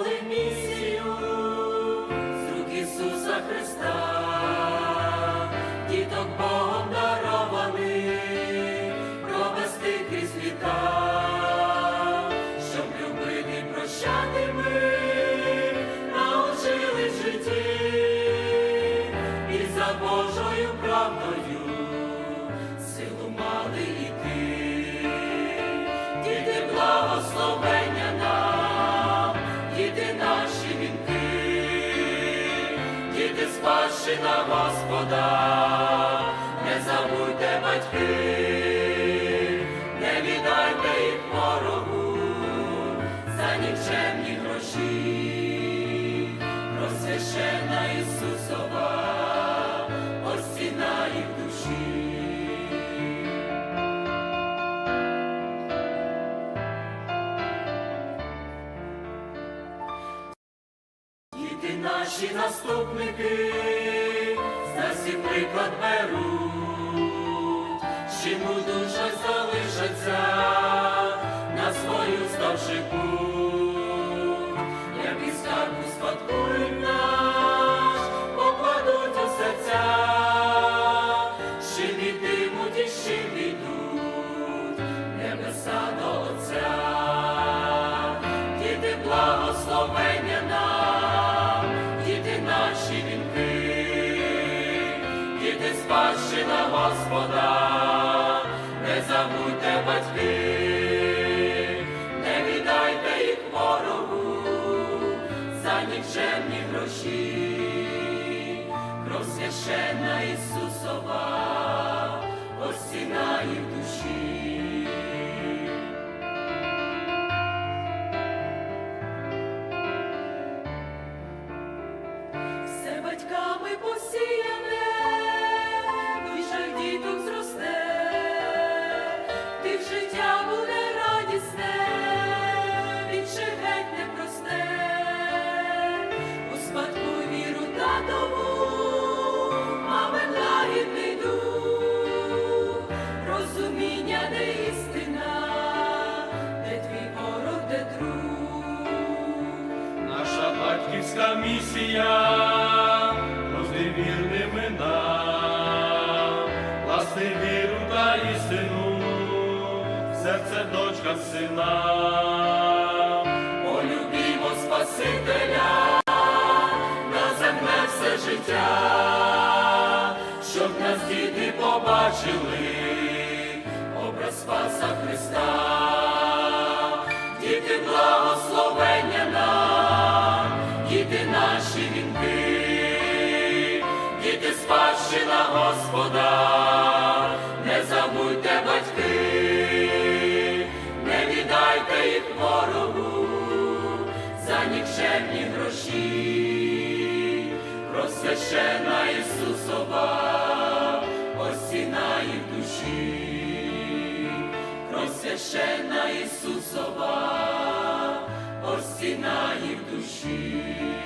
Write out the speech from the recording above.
взяли місію з рук Ісуса Христа, діток Богом дарованих, провести крізь віка, щоб любити, прощати ми, научили в житті, і за Божою правдою силу мали йти. Діти благословення спадщина Господа, не забудьте батьки, не віддайте їх ворогу за нікчемні гроші, просвящена Ісусова, ось ціна їх душі. Діти наші наступники, приклад беруть, чому душа залишаться на свою ставши путь, як і скарбу спадкують наш, покладуть у серця, ще вітимуть і ще війдуть, небеса до Отця. Діти благословення нам, діти наші вінки, діти спадщина Господа, не забудьте батьки, не віддайте їх ворогу за нікчемні гроші, кров священна Ісусова, ось ціна їх душі. Все батьками посіяне, Наша місія рости вірними нам, власти віру та істину, серце дочка сина. Полюбімо Спасителя на земле все життя, щоб нас діти побачили Господа, не забудьте батьки, не віддайте їх ворогу за нікчемні гроші, просвящена Ісусова, ось ціна їх душі, просвящена Ісусова, ось ціна їх душі.